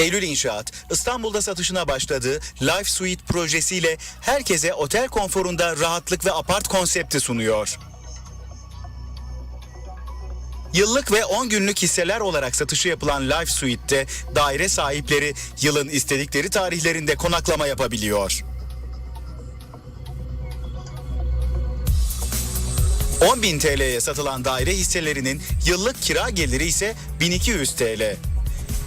Eylül İnşaat, İstanbul'da satışına başladığı Life Suite projesiyle herkese otel konforunda rahatlık ve apart konsepti sunuyor. Yıllık ve 10 günlük hisseler olarak satışı yapılan Life Suite'de daire sahipleri yılın istedikleri tarihlerinde konaklama yapabiliyor. 10.000 TL'ye satılan daire hisselerinin yıllık kira geliri ise 1200 TL.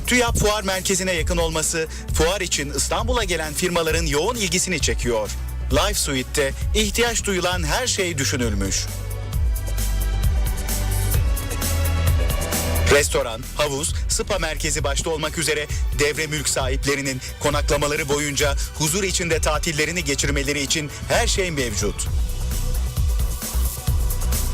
TÜYAP Fuar Merkezi'ne yakın olması fuar için İstanbul'a gelen firmaların yoğun ilgisini çekiyor. Life Suite'te ihtiyaç duyulan her şey düşünülmüş. Restoran, havuz, spa merkezi başta olmak üzere devre mülk sahiplerinin konaklamaları boyunca huzur içinde tatillerini geçirmeleri için her şey mevcut.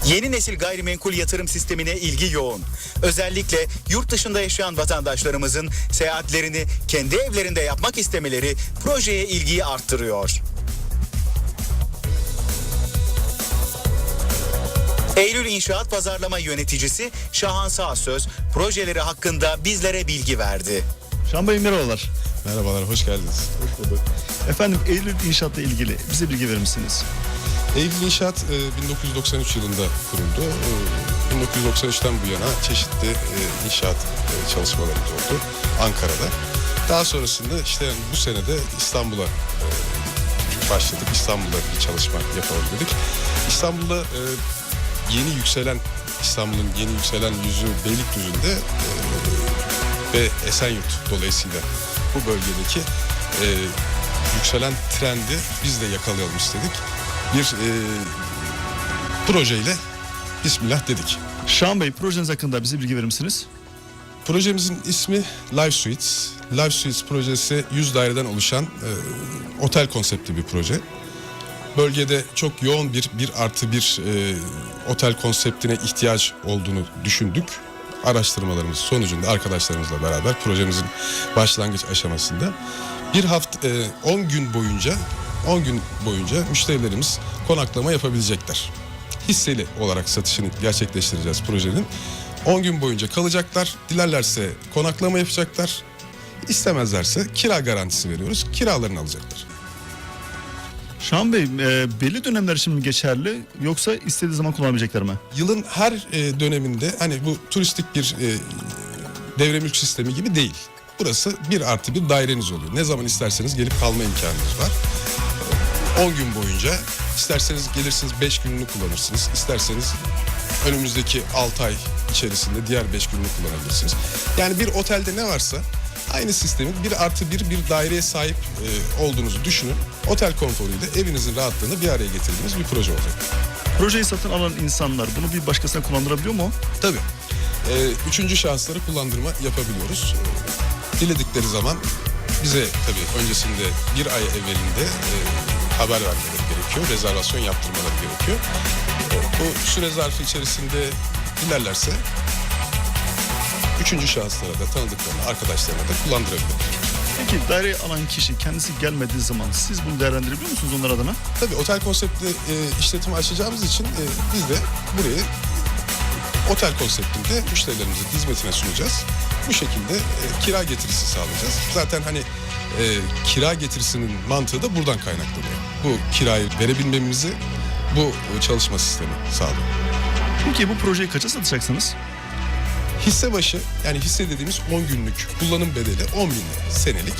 Yeni nesil gayrimenkul yatırım sistemine ilgi yoğun. Özellikle yurt dışında yaşayan vatandaşlarımızın seyahatlerini kendi evlerinde yapmak istemeleri projeye ilgiyi arttırıyor. Eylül İnşaat Pazarlama Yöneticisi Şahan Sağsöz projeleri hakkında bizlere bilgi verdi. Şahan Bey merhabalar. Merhabalar, hoş geldiniz. Efendim Eylül İnşaat'la ilgili bize bilgi verir misiniz? Eylül İnşaat e, 1993 yılında kuruldu. E, 1993'ten bu yana çeşitli e, inşaat e, çalışmalarımız oldu Ankara'da. Daha sonrasında işte bu sene de İstanbul'a e, başladık. İstanbul'da bir çalışma yapalım dedik. İstanbul'da e, yeni yükselen, İstanbul'un yeni yükselen yüzü Beylikdüzü'nde e, ve Esenyurt dolayısıyla bu bölgedeki e, yükselen trendi biz de yakalayalım istedik. Bir e, projeyle Bismillah dedik. Şahan Bey projeniz hakkında bize bilgi verir misiniz? Projemizin ismi Live Suites. Live Suites projesi 100 daireden oluşan e, otel konseptli bir proje. Bölgede çok yoğun bir bir artı bir e, otel konseptine ihtiyaç olduğunu düşündük. Araştırmalarımız sonucunda arkadaşlarımızla beraber projemizin başlangıç aşamasında bir hafta e, 10 gün boyunca 10 gün boyunca müşterilerimiz konaklama yapabilecekler. Hisseli olarak satışını gerçekleştireceğiz projenin. 10 gün boyunca kalacaklar. Dilerlerse konaklama yapacaklar. İstemezlerse kira garantisi veriyoruz. Kiralarını alacaklar. Şahan Bey e, belli dönemler için mi geçerli yoksa istediği zaman kullanabilecekler mi? Yılın her e, döneminde hani bu turistik bir e, devre mülk sistemi gibi değil. Burası bir artı bir daireniz oluyor. Ne zaman isterseniz gelip kalma imkanınız var. 10 gün boyunca isterseniz gelirsiniz 5 gününü kullanırsınız. İsterseniz önümüzdeki 6 ay içerisinde diğer 5 gününü kullanabilirsiniz. Yani bir otelde ne varsa aynı sistemin bir artı bir bir daireye sahip e, olduğunuzu düşünün. Otel konforuyla evinizin rahatlığını bir araya getirdiğiniz bir proje olacak. Projeyi satın alan insanlar bunu bir başkasına kullandırabiliyor mu? Tabii. Ee, üçüncü şahısları kullandırma yapabiliyoruz. Diledikleri zaman bize tabii öncesinde bir ay evvelinde e, haber vermeleri gerekiyor. Rezervasyon yaptırmaları gerekiyor. Bu süre zarfı içerisinde dilerlerse üçüncü şahıslara da tanıdıklarına, arkadaşlarına da kullandırabilir. Peki daire alan kişi kendisi gelmediği zaman siz bunu değerlendirebiliyor musunuz onlar adına? Tabii otel konseptli e, işletimi açacağımız için e, biz de burayı otel konseptinde müşterilerimizin hizmetine sunacağız. Bu şekilde e, kira getirisi sağlayacağız. Zaten hani e, kira getirisinin mantığı da buradan kaynaklanıyor. Bu kirayı verebilmemizi bu e, çalışma sistemi sağlıyor. Peki bu projeyi kaça satacaksınız? Hisse başı yani hisse dediğimiz 10 günlük kullanım bedeli 10 bin lira senelik.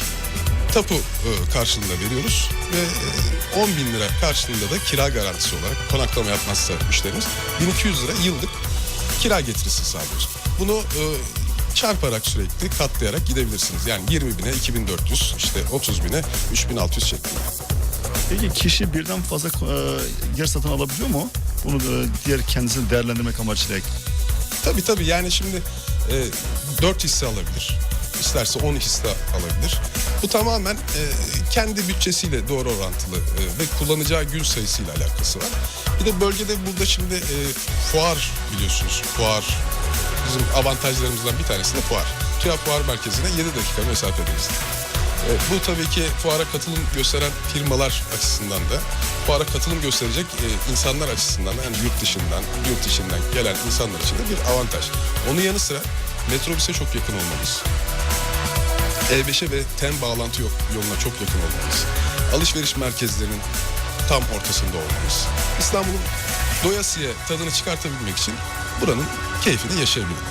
Tapu e, karşılığında veriyoruz ve e, 10 bin lira karşılığında da kira garantisi olarak konaklama yapmazsa müşterimiz 1200 lira yıllık kira getirisi sağlıyoruz. Bunu e, çarparak sürekli katlayarak gidebilirsiniz. Yani 20 bine 2400 işte 30 bine 3600 şeklinde. Peki kişi birden fazla e, yer satın alabiliyor mu? Bunu e, diğer kendisini değerlendirmek amacıyla. Tabii tabii yani şimdi e, 4 hisse alabilir. İsterse 10 hisse alabilir. Bu tamamen e, kendi bütçesiyle doğru orantılı e, ve kullanacağı gün sayısıyla alakası var. Bir de bölgede burada şimdi e, fuar biliyorsunuz. Fuar bizim avantajlarımızdan bir tanesi de fuar. TÜYAP Fuar Merkezi'ne 7 dakika mesafedeyiz. E, bu tabii ki fuara katılım gösteren firmalar açısından da, fuara katılım gösterecek e, insanlar açısından da, yani yurt dışından, yurt dışından gelen insanlar için de bir avantaj. Onun yanı sıra metrobüse çok yakın olmamız. E5'e ve TEM bağlantı yok- yoluna çok yakın olmamız. Alışveriş merkezlerinin tam ortasında olmamız. İstanbul'un doyasıya tadını çıkartabilmek için buranın keyfini yaşayabilir.